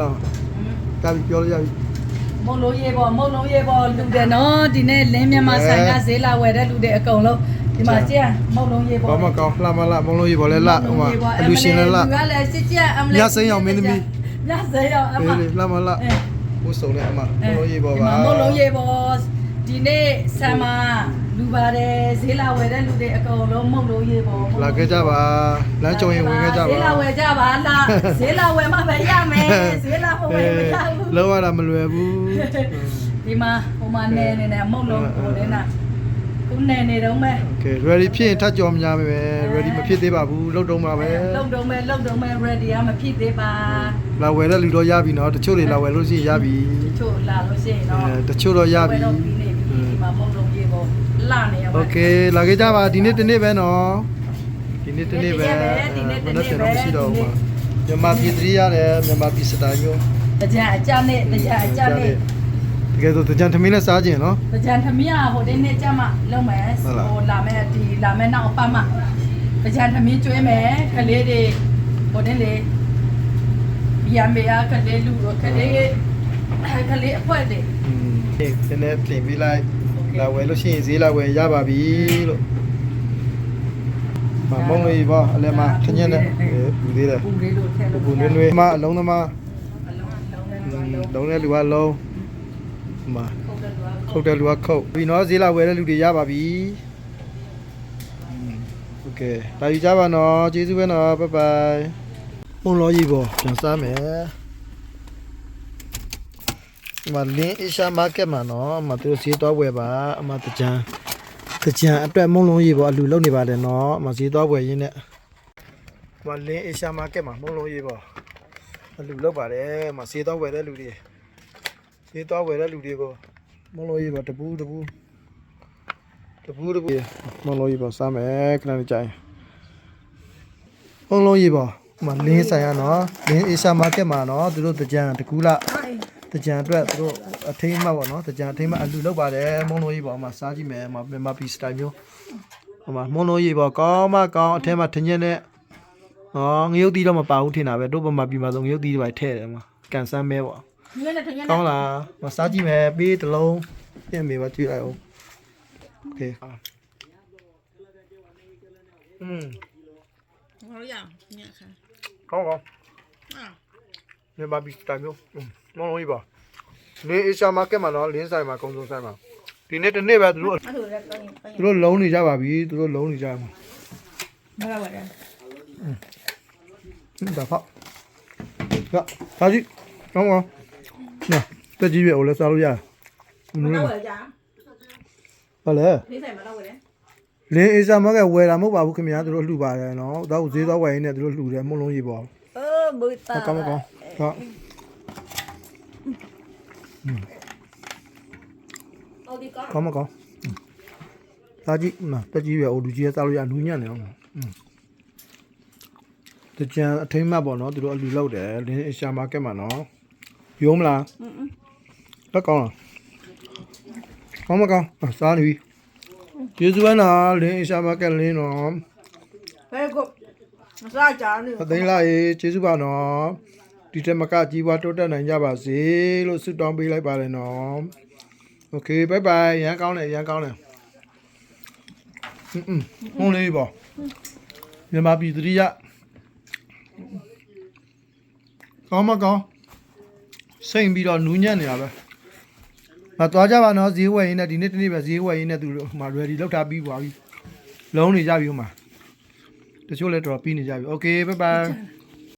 ဟာကြပြီပြောလို့ရပြီမုံလုံးရေပေါ်မုံလုံးရေပေါ်လူတယ်နော်ဒီနေ့လင်းမြန်မာဆိုင်ကဈေးလာဝယ်တဲ့လူတွေအကုန်လုံးဒီမှာကြည့်မုံလုံးရေပေါ်ဘာမှကောင်းလှမလားမလုံးကြီးပေါ်လဲလှဟိုမှာအလူရှင်လဲလှလူကလည်းစစ်ကြအမလေးညစိမ်းအောင်မင်းသမီးညစိမ်းအောင်အမလေလေလှမလှအဲဘိုးစုံနဲ့အမမလုံးကြီးပေါ်ပါမုံလုံးရေပေါ်ဒီနေ့ဆမ်မာလူ ပါတယ်ဈေးလာဝယ်တဲ့လူတွေအကုန်လုံးမုံလုံးရေပေါ် လာခဲ့ကြပါလမ်းကြုံရင်ဝင်ခဲ့ကြပါ ဈေးလာဝယ်ကြပါလားဈေးလာဝယ်မှပဲရမယ်ဈေးလာမဝယ်မရဘူး လောရတာမလွယ်ဘူး ဒီမှာဟိုမှာနေနေနေမုတ်လုံးဟိုလည်းနာခုနေနေတော့မဲ့ โอเค ready ဖြစ်ရင်ထပ်ကြော်မများမယ် ready မဖြစ်သေးပါဘူးလောက်တော့မှာပဲ လုံတော့မဲ့လုံတော့မဲ့ ready อ่ะမဖြစ်သေးပါ လာဝယ်တဲ့လူတော့ရပြီเนาะတချို့တွေလာဝယ်လို့ရှိရင်ရပြီ တချို့လာလို့ရှိရင်တော့ အဲတချို့တော့ရပြီ တော့ပြီးနေပြီဒီမှာမုတ်လုံးရေးပေါ့ လာနေရပါ โอเคလာခဲ့ကြပါဒီနေ့တနေ့ပဲเนาะဒီနေ့တနေ့ပဲ ဒီနေ့တ မ နေ့ နေ့ ပဲ တော့မရှိတော့ဘူးမြန်မာပြည်သတိရတယ်မြန်မာပြည်စတာမျိုး တကြအကြနဲ့တကြအကြနဲ့ တကယ်ဆိုတကြံသမီးနဲ့စားကြင်เนาะ တကြသမီးอ่ะဟိုဒီနေ့ကြမှာလုံမယ် ဟုတ်လား ဟိုလာမဲ့ဒီလာမဲ့နောက်အပတ်မှာတကြသမီးကျွေးမယ်ကလေးတွေဟိုဒီလေဘီယံမေယာကလေးလူကလေးကလေးအဖွဲတွေ อืมဒီနေ့ပြင်ပြီးလိုက် လာဝယ်လို့ရှိရင်ဈေးလာဝယ်ရပါပြီလို့မမုံလေးပေါ့အလဲမှာခညက်နဲ့ဘူးသေးတယ် ပူလေးတို့ထဲလို့ ဘူးနွေးနွေးမအလုံးသမား အလုံးလုံးနဲ့ လုံးတဲ့လူကလုံးမ ခုတ်တဲ့လူက ခုတ်တဲ့လူကခုတ်ပြီးတော့ဈေးလာဝယ်တဲ့လူတွေရပါပြီโอเคတာယူကြပါနော်ကျေးဇူးပဲနော်ဘိုင်ဘိုင်ပုံလောကြီးပေါ့ပြန်စားမယ် မလင်းအရှာမားကတ်မှာနော်အမတို့ဈေးတော့ဝယ်ပါအမတကြံတကြံအတွက်မုံလုံးကြီးပေါ့အလူလုံနေပါတယ်နော်အမဈေးတော့ဝယ်ရင်းနဲ့မလင်းအရှာမားကတ်မှာမုံလုံးကြီးပေါ့အလူလုံပါတယ်အမဈေးတော့ဝယ်တဲ့လူတွေဈေးတော့ဝယ်တဲ့လူတွေကိုမုံလုံးကြီးပေါ့တပူးတပူးတပူးတပူးမုံလုံးကြီးပေါ့စားမယ်ခဏလေးကြာရင်မုံလုံးကြီးပေါ့မလင်းဆိုင်ရနော်လင်းအရှာမားကတ်မှာနော်သူတို့တကြံတကူးလား တကြံအတွက်သူတို့အထိမ့်မှတ်ပေါ့နော်တကြံအထိမ့်မှတ်အလူလောက်ပါတယ်မုံလို့ရေးပေါ့အမစားကြည့်မယ်အမမြန်မာပြည်စတိုင်မျိုးအမမုံလို့ရေးပေါ့ကောင်းမကောင်းအထဲမှာထညက်နဲ့ဟောငရုတ်သီးတော့မပါဘူးထင်တာပဲတို့ဗမာပြည်မှာဆိုငရုတ်သီးတွေပဲထည့်တယ်အမကန်ဆန်းမဲပေါ့ ညနေထညနေ ကောင်းလားမစားကြည့်မယ်ပေးတစ်လုံးပြင်မေပါကြည့်လိုက်အောင်โอเคอืม ဟောရညခါ ကောင်းကောင်း အာ မြန်မာပြည်စတိုင်မျိုးလုံးလုံးကြီးပါလင်းအေရှာမားကက်မှာနော်လင်းဆိုင်မှာအကုန်ဆုံးဆိုင်မှာဒီနေ့တစ်နေ့ပဲသူတို့သူတို့လုံးနေကြပါပြီသူတို့လုံးနေကြပါမှာဘာပါလဲဒါဖောက်ဒါဒါကြီးတော့နော်တက်ကြီးပဲဟိုလည်းစားလို့ရတယ်ဘာလို့လဲကြာဘာလဲလင်းဆိုင်မှာတော့ဝယ်တယ်လင်းအေးစားမကဝယ်တာမဟုတ်ပါဘူးခင်ဗျာသူတို့လှူပါတယ်နော်တော့ဈေးသွားဝယ်ရင်းနဲ့သူတို့လှူတယ်မုံလုံးကြီးပေါ့အိုးမူတာကောင်းကောင်း တော့ကောင်းမကောင်းစားကြည့်မတက်ကြီးရအိုလူကြီးရစားလို့ရလူညံ့နေအောင်တကြံအထိမ့်မှတ်ပေါ့နော်သူတို့အလူလောက်တယ်လင်းအရှာမားကက်မှာနော်ရုံးမလားလက်ကောင်းလားကောင်းမကောင်းစားနေပြီကျေးဇူးပါနော်လင်းအရှာမားကက်လင်းနော်ဘယ်ကောစားကြနေအသိလားရေကျေးဇူးပါနော် ဒီတက်မကကြီးပွားတိုးတက်နိုင်ကြပါစေလို့ဆုတောင်းပေးလိုက်ပါတယ်နော်โอเคဘိုင်ဘိုင်ရန်ကောင်းတယ်ရန်ကောင်းတယ်อืมอืมဟွန်းလေးပေါ့မြန်မာပြည်သတိရကောင်းမကောင်းစိတ်ပြီးတော့နူးညံ့နေတာပဲ မသွားကြပါနော်ဈေးဝယ်ရင်းနဲ့ဒီနေ့တနေ့ပဲဈေးဝယ်ရင်းနဲ့သူတို့ဟိုမှာ ready လောက်ထားပြီးပါပြီလုံးနေကြပြီဟိုမှာတချို့လည်းတော်တော်ပြီးနေကြပြီ okay bye bye